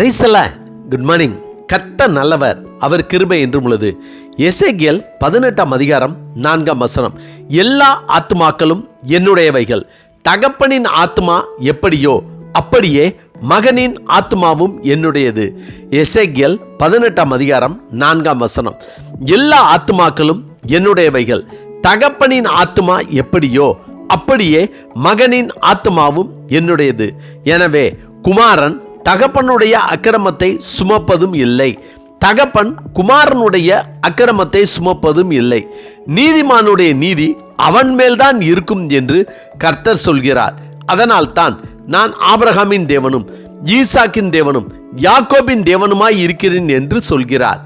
கிரைஸ்தல good morning கத்த நல்லவர். அவர் கிருபை என்றும் உள்ளது. எசேகியல் பதினெட்டாம் அதிகாரம் நான்காம் வசனம். எல்லா ஆத்துமாக்களும் என்னுடையவைகள். தகப்பனின் ஆத்மா எப்படியோ அப்படியே மகனின் ஆத்மாவும் என்னுடையது. எசேகியல் பதினெட்டாம் அதிகாரம் நான்காம் வசனம். எல்லா ஆத்துமாக்களும் என்னுடையவைகள். தகப்பனின் ஆத்மா எப்படியோ அப்படியே மகனின் ஆத்மாவும் என்னுடையது. எனவே குமாரன் தகப்பனுடைய அக்கிரமத்தை சுமப்பதும் இல்லை. தகப்பன் குமாரனுடைய அக்கிரமத்தை சுமப்பதும் இல்லை. நீதிமானுடைய நீதி அவன் மேல்தான் இருக்கும் என்று கர்த்தர் சொல்கிறார். அதனால்தான் நான் ஆபிரகாமின் தேவனும் ஈசாக்கின் தேவனும் யாக்கோபின் தேவனுமாய் இருக்கிறேன் என்று சொல்கிறார்.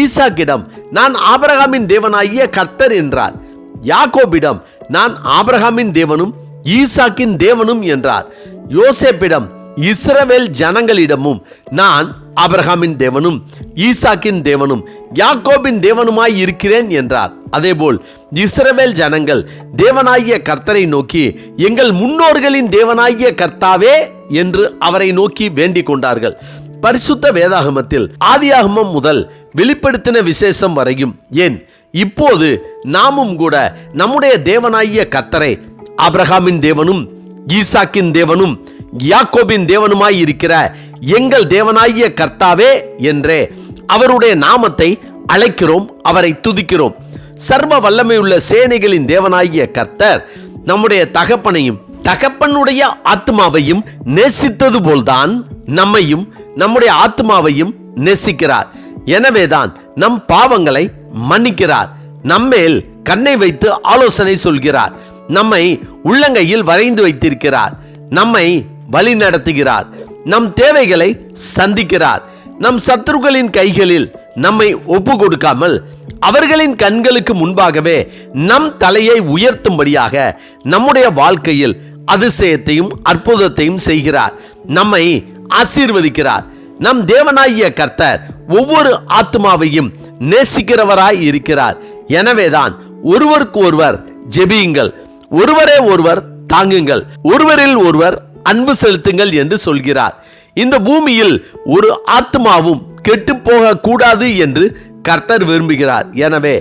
ஈசாக்கிடம் நான் ஆபிரகாமின் தேவனாகிய கர்த்தர் என்றார். யாக்கோபிடம் நான் ஆபிரகாமின் தேவனும் ஈசாக்கின் தேவனும் என்றார். யோசேப்பிடம் இஸ்ரவேல் ஜனங்களிடமும் நான் ஆபிரகாமின் தேவனும் ஈசாக்கின் தேவனும் யாக்கோபின் தேவனுமாய் இருக்கிறேன் என்றார். அதேபோல் இஸ்ரவேல் ஜனங்கள் தேவனாகிய கர்த்தரை நோக்கி எங்கள் முன்னோர்களின் தேவனாகிய கர்த்தாவே என்று அவரை நோக்கி வேண்டிக் கொண்டார்கள். பரிசுத்த வேதாகமத்தில் ஆதியாகமம் முதல் வெளிப்படுத்தின விசேஷம் வரையும் ஏன் இப்போது நாமும் கூட நம்முடைய தேவனாகிய கர்த்தரை அப்ரஹாமின் தேவனும் ஈசாக்கின் தேவனும் யாக்கோபின் தேவனுமாய் இருக்கிற எங்கள் தேவனாகிய கர்த்தாவே என்றே அவருடைய நாமத்தை அழைக்கிறோம் அவரை துதிக்கிறோம். சர்வ வல்லமையுள்ள சேனைகளின் தேவனாகிய கர்த்தர் நம்முடைய தகப்பனையும் தகப்பனுடைய ஆத்மாவையும் நேசித்தது போல்தான் நம்மையும் நம்முடைய ஆத்மாவையும் நேசிக்கிறார். எனவேதான் நம் பாவங்களை மன்னிக்கிறார். நம்மேல் கண்ணை வைத்து ஆலோசனை சொல்கிறார். நம்மை உள்ளங்கையில் வரைந்து வைத்திருக்கிறார். நம்மை வழி நடத்துகிறார். நம் தேவைகளை சந்திக்கிறார். நம் சத்துருக்களின் கைகளில் நம்மை ஒப்பு கொடுக்காமல் அவர்களின் கண்களுக்கு முன்பாகவே நம் தலையை உயர்த்தும்படியாக நம்முடைய வாழ்க்கையில் அதிசயத்தையும் அற்புதத்தையும் செய்கிறார். நம்மை ஆசீர்வதிக்கிறார். நம் தேவனாகிய கர்த்தர் ஒவ்வொரு ஆத்மாவையும் நேசிக்கிறவராய் இருக்கிறார். எனவேதான் ஒருவருக்கு ஒருவர் ஜெபியுங்கள். ஒருவரே ஒருவர் தாங்குங்கள். ஒருவரில் ஒருவர் அன்பு செலுத்துங்கள் என்று சொல்கிறார். இந்த பூமியில் ஒரு ஆத்மாவும் கெட்டு போக கூடாது என்று கர்த்தர் விரும்புகிறார். எனவே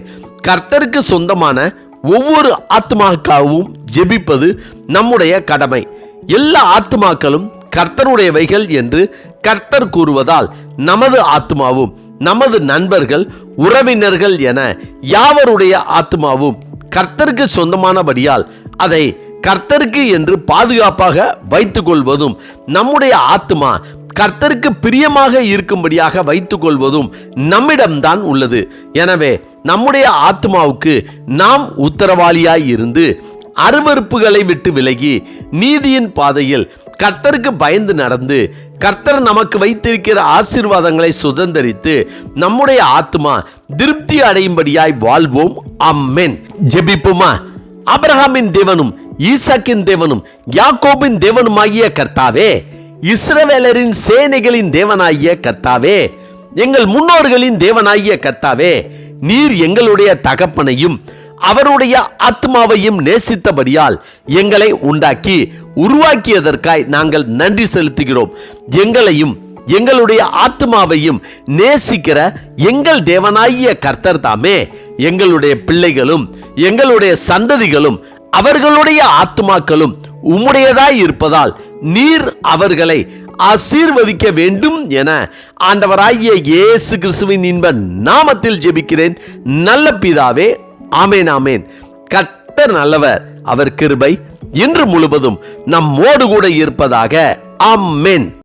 கர்த்தருக்கு சொந்தமான ஒவ்வொரு ஆத்மாக்காகவும் ஜெபிப்பது நம்முடைய கடமை. எல்லா ஆத்மாக்களும் கர்த்தருடையவைகள் என்று கர்த்தர் கூறுவதால் நமது ஆத்மாவும் நமது நண்பர்கள் உறவினர்கள் என யாவருடைய ஆத்மாவும் கர்த்தருக்கு சொந்தமானபடியால் அதை கர்த்தருக்கு என்று பாதுகாப்பாக வைத்துக்கொள்வதும் நம்முடைய ஆத்மா கர்த்தருக்கு பிரியமாக இருக்கும்படியாக வைத்துக்கொள்வதும் நம்மிடம்தான் உள்ளது. எனவே நம்முடைய ஆத்மாவுக்கு நாம் உத்தரவாளியாய் இருந்து அருவறுப்புகளை விட்டு விலகி நீதியின் பாதையில் கர்த்தருக்கு பயந்து நடந்து கர்த்தர் நமக்கு வைத்திருக்கிற ஆசீர்வாதங்களை சுதந்தரித்து நம்முடைய ஆத்மா திருப்தி அடையும்படியாய் வாழ்வோம். அம்மென் ஜெபிப்புமா? அபிரஹாமின் தேவனும் ஈசாக்கின் தேவனும் யாக்கோபின் தேவனுமாகிய கர்த்தாவே இஸ்ரவேலரின் சேனைகளின் தேவனாகிய கர்த்தாவே எங்கள் முன்னோர்களின் தேவனாகிய கர்த்தாவே நீர் எங்களுடைய தகப்பனையும் அவருடைய ஆத்மாவையும் நேசித்தபடியால் எங்களை உண்டாக்கி உருவாக்கியதற்காய் நாங்கள் நன்றி செலுத்துகிறோம். எங்களையும் எங்களுடைய ஆத்மாவையும் நேசிக்கிற எங்கள் தேவனாகிய கர்த்தர் தாமே எங்களுடைய பிள்ளைகளும் எங்களுடைய சந்ததிகளும் அவர்களுடைய ஆத்மாக்களும் உம்முடையதாய் இருப்பதால் நீர் அவர்களை ஆசீர்வதிக்க வேண்டும் என ஆண்டவராகிய இயேசு கிறிஸ்துவின் இன்ப நாமத்தில் ஜெபிக்கிறேன். நல்ல பிதாவே ஆமேன் ஆமேன். கர்த்தர் நல்லவர் அவர் கிருபை இன்று முழுவதும் நம்மோடு கூட இருப்பதாக ஆமேன்.